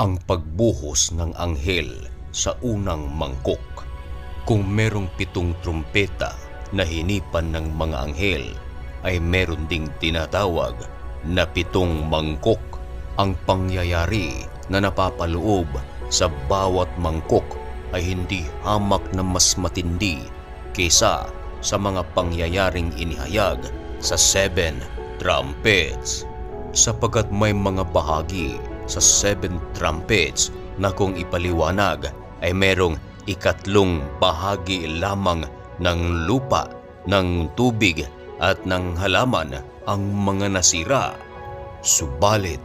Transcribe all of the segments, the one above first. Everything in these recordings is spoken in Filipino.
ang pagbuhos ng anghel sa unang mangkok. Kung merong pitong trumpeta na hinipan ng mga anghel, ay meron ding tinatawag na pitong mangkok. Ang pangyayari na napapaloob sa bawat mangkok ay hindi hamak na mas matindi kesa sa mga pangyayaring inihayag sa seven trumpets sapagkat may mga bahagi sa seven trumpets na kung ipaliwanag ay merong ikatlong bahagi lamang ng lupa, ng tubig at ng halaman ang mga nasira. Subalit,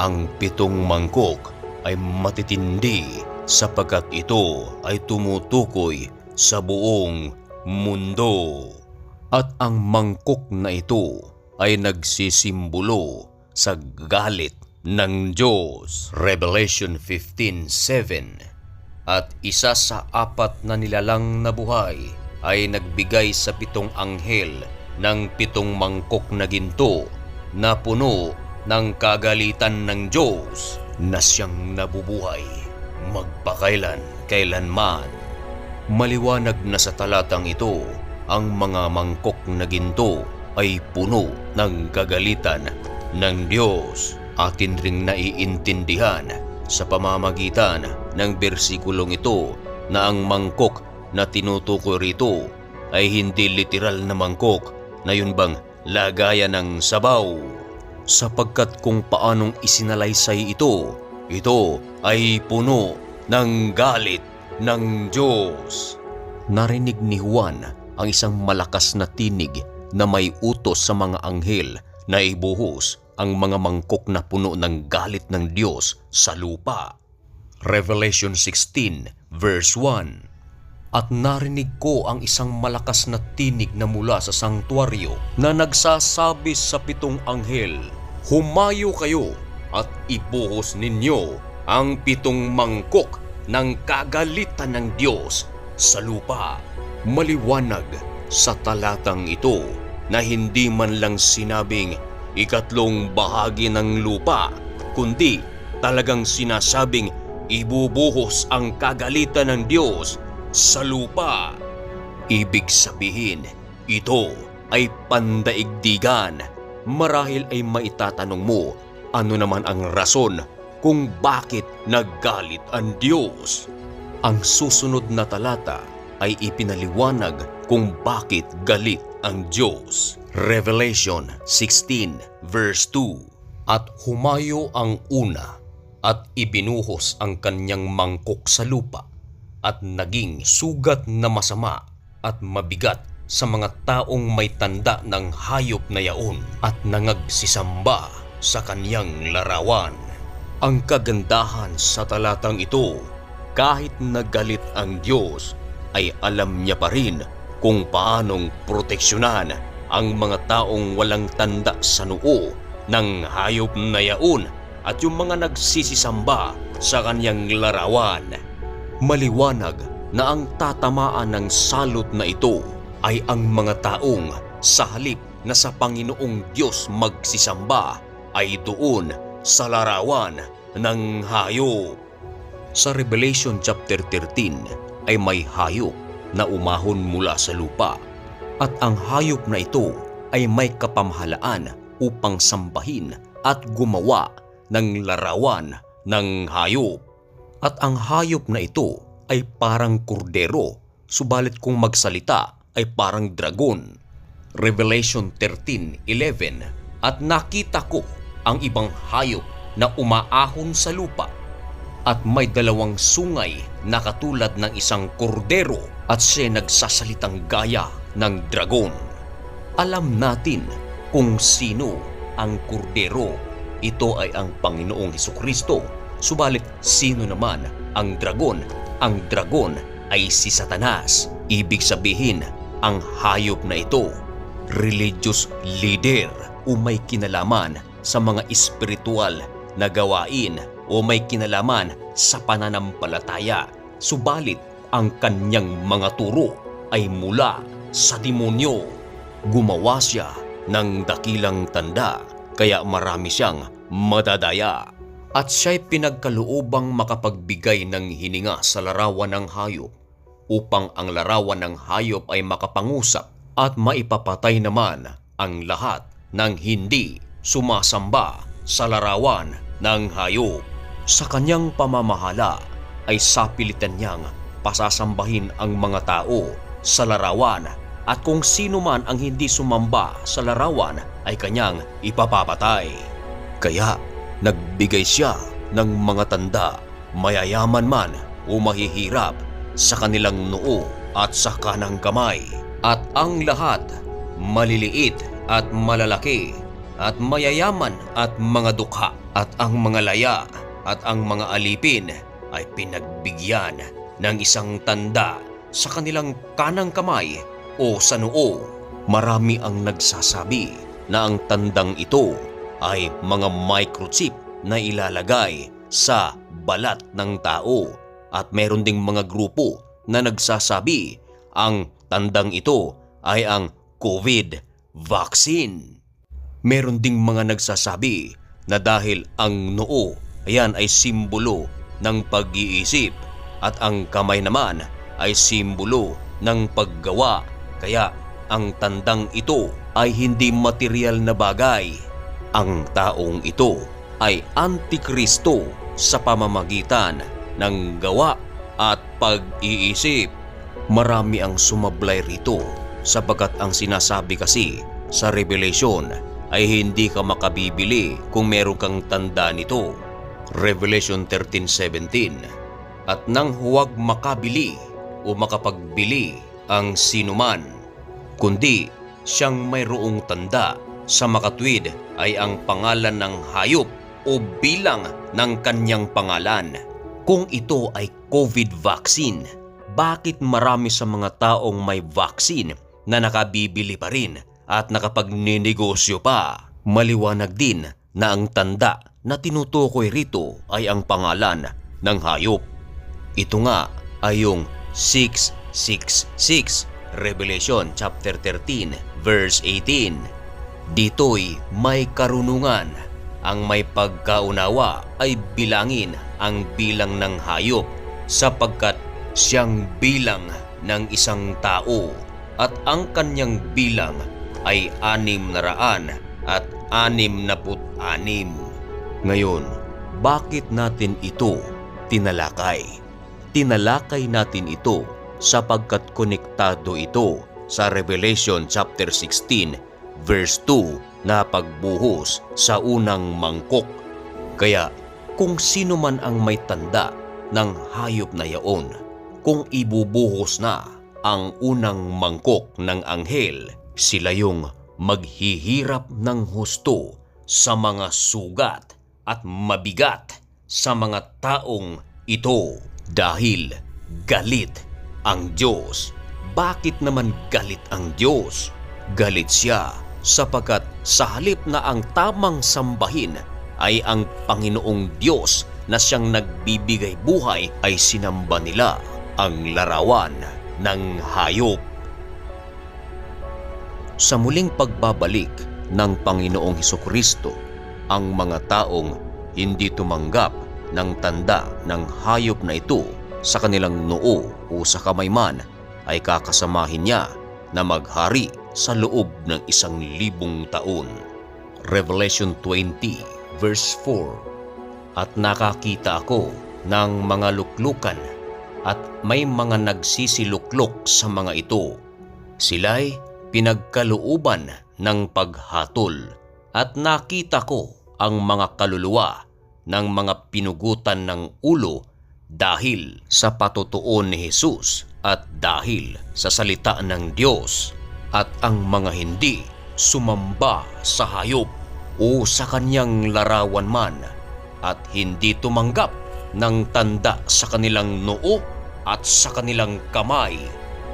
ang pitong mangkok ay matitindi sapagkat ito ay tumutukoy sa buong mundo. At ang mangkok na ito ay nagsisimbolo sa galit ng Diyos. Revelation 15.7 At isa sa apat na nilalang na buhay ay nagbigay sa pitong anghel ng pitong mangkok na ginto na puno ng kagalitan ng Diyos na siyang nabubuhay magpakailan kailanman. Maliwanag na sa talatang ito, ang mga mangkok na ginto ay puno ng kagalitan ng Diyos. Atin ring naiintindihan sa pamamagitan ng bersikulong ito na ang mangkok na tinutukoy rito ay hindi literal na mangkok na yun bang lagayan ng sabaw. Sapagkat kung paanong isinalaysay ito, ito ay puno ng galit ng Diyos. Narinig ni Juan ang isang malakas na tinig na may utos sa mga anghel na ibuhos ang mga mangkok na puno ng galit ng Diyos sa lupa. Revelation 16 verse 1 At narinig ko ang isang malakas na tinig na mula sa sangtuaryo na nagsasabi sa pitong anghel, Humayo kayo at ibuhos ninyo ang pitong mangkok ng kagalitan ng Diyos sa lupa. Maliwanag sa talatang ito na hindi man lang sinabing ikatlong bahagi ng lupa, kundi talagang sinasabing ibubuhos ang kagalitan ng Diyos sa lupa. Ibig sabihin, ito ay pandaigdigan. Marahil ay maitatanong mo, ano naman ang rason kung bakit naggalit ang Diyos? Ang susunod na talata ay ipinaliwanag kung bakit galit ang Diyos. Revelation 16 verse 2 At humayo ang una at ibinuhos ang kanyang mangkok sa lupa at naging sugat na masama at mabigat sa mga taong may tanda ng hayop na yaon at nangagsisamba sa kanyang larawan. Ang kagandahan sa talatang ito, kahit nagalit ang Diyos, ay alam niya pa rin kung paanong proteksyonan ang mga taong walang tanda sa noo ng hayop na yaon at yung mga nagsisisamba sa kanyang larawan. Maliwanag na ang tatamaan ng salot na ito ay ang mga taong sa halip na sa Panginoong Diyos magsisamba ay doon sa larawan ng hayop. Sa Revelation chapter 13 ay may hayop na umahon mula sa lupa at ang hayop na ito ay may kapamahalaan upang sambahin at gumawa ng larawan ng hayop. At ang hayop na ito ay parang kordero, subalit kung magsalita ay parang dragon. Revelation 13:11 At nakita ko ang ibang hayop na umaahon sa lupa at may dalawang sungay na katulad ng isang kordero at siya nagsasalitang gaya ng dragon. Alam natin kung sino ang kordero. Ito ay ang Panginoong Heso Kristo. Subalit sino naman ang dragon? Ang dragon ay si Satanas. Ibig sabihin, ang hayop na ito, religious leader o may kinalaman sa mga espiritual na gawain o may kinalaman sa pananampalataya. Subalit, ang kanyang mga turo ay mula sa demonyo. Gumawa siya ng dakilang tanda kaya marami siyang madadaya. at siya'y pinagkaluubang makapagbigay ng hininga sa larawan ng hayop upang ang larawan ng hayop ay makapangusap at maipapatay naman ang lahat ng hindi sumasamba sa larawan ng hayop. Sa kanyang pamamahala ay sapilitan niyang pasasambahin ang mga tao sa larawan at kung sino man ang hindi sumamba sa larawan ay kanyang ipapapatay. Kaya nagbigay siya ng mga tanda, mayayaman man o mahihirap sa kanilang noo at sa kanang kamay. At ang lahat, maliliit at malalaki, at mayayaman at mga dukha, at ang mga laya at ang mga alipin ay pinagbigyan ng isang tanda sa kanilang kanang kamay o sa noo. Marami ang nagsasabi na ang tandang ito ay mga microchip na ilalagay sa balat ng tao at meron ding mga grupo na nagsasabi ang tandang ito ay ang COVID vaccine. Meron ding mga nagsasabi na dahil ang noo ayan ay simbolo ng pag-iisip at ang kamay naman ay simbolo ng paggawa kaya ang tandang ito ay hindi material na bagay. Ang taong ito ay antikristo sa pamamagitan ng gawa at pag-iisip. Marami ang sumablay rito sapagkat ang sinasabi kasi sa Revelation ay hindi ka makabibili kung meron kang tanda nito. Revelation 13.17 At nang huwag makabili o makapagbili ang sinuman, kundi siyang mayroong tanda sa makatwid ay ang pangalan ng hayop o bilang ng kanyang pangalan. Kung ito ay COVID vaccine, bakit marami sa mga taong may vaccine na nakabibili pa rin at nakapagninegosyo pa? Maliwanag din na ang tanda na tinutukoy rito ay ang pangalan ng hayop. Ito nga ay yung 666 Revelation chapter 13 verse 18. Dito'y may karunungan. Ang may pagkaunawa ay bilangin ang bilang ng hayop sapagkat siyang bilang ng isang tao at ang kanyang bilang ay anim na raan at anim. Ngayon, bakit natin ito tinalakay? Tinalakay natin ito sapagkat konektado ito sa Revelation chapter 16 verse 2 na pagbuhos sa unang mangkok. Kaya kung sino man ang may tanda ng hayop na yaon, kung ibubuhos na ang unang mangkok ng anghel, sila yung maghihirap ng husto sa mga sugat at mabigat sa mga taong ito dahil galit ang Diyos. Bakit naman galit ang Diyos? Galit siya sapagkat sa halip na ang tamang sambahin ay ang Panginoong Diyos na siyang nagbibigay buhay ay sinamba nila ang larawan ng hayop. Sa muling pagbabalik ng Panginoong Heso Kristo, ang mga taong hindi tumanggap ng tanda ng hayop na ito sa kanilang noo o sa kamay man ay kakasamahin niya na maghari sa loob ng isang libong taon. Revelation 20 verse 4 At nakakita ako ng mga luklukan at may mga nagsisiluklok sa mga ito. Sila'y pinagkalooban ng paghatol. At nakita ko ang mga kaluluwa ng mga pinugutan ng ulo dahil sa patutuo ni Jesus at dahil sa salita ng Diyos. At ang mga hindi sumamba sa hayop o sa kanyang larawan man at hindi tumanggap ng tanda sa kanilang noo at sa kanilang kamay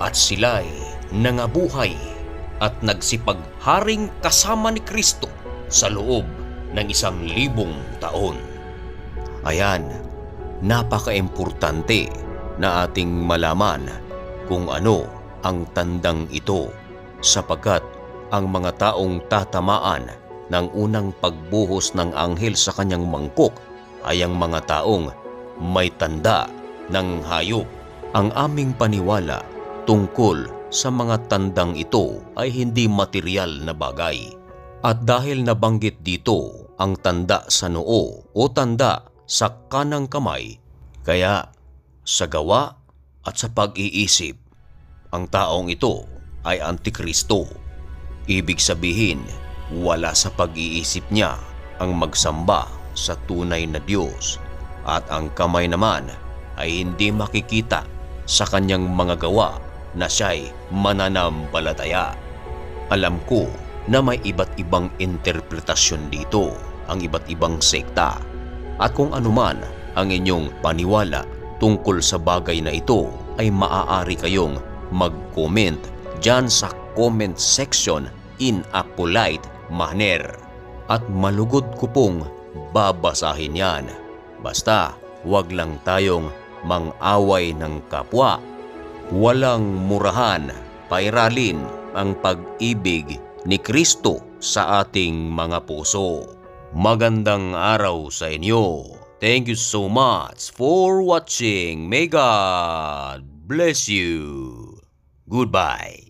at sila'y nangabuhay at nagsipagharing kasama ni Kristo sa loob ng isang libong taon. Ayan, napaka-importante na ating malaman kung ano ang tandang ito sapagkat ang mga taong tatamaan ng unang pagbuhos ng anghel sa kanyang mangkok ay ang mga taong may tanda ng hayop. Ang aming paniwala tungkol sa mga tandang ito ay hindi material na bagay. At dahil nabanggit dito ang tanda sa noo o tanda sa kanang kamay, kaya sa gawa at sa pag-iisip, ang taong ito ay antikristo. Ibig sabihin, wala sa pag-iisip niya ang magsamba sa tunay na Diyos at ang kamay naman ay hindi makikita sa kanyang mga gawa na siya'y mananampalataya. Alam ko na may iba't ibang interpretasyon dito ang iba't ibang sekta at kung anuman ang inyong paniwala tungkol sa bagay na ito ay maaari kayong mag-comment dyan sa comment section in a polite manner. At malugod ko pong babasahin yan. Basta wag lang tayong mang-away ng kapwa. Walang murahan, pairalin ang pag-ibig ni Kristo sa ating mga puso. Magandang araw sa inyo. Thank you so much for watching. May God bless you. Goodbye.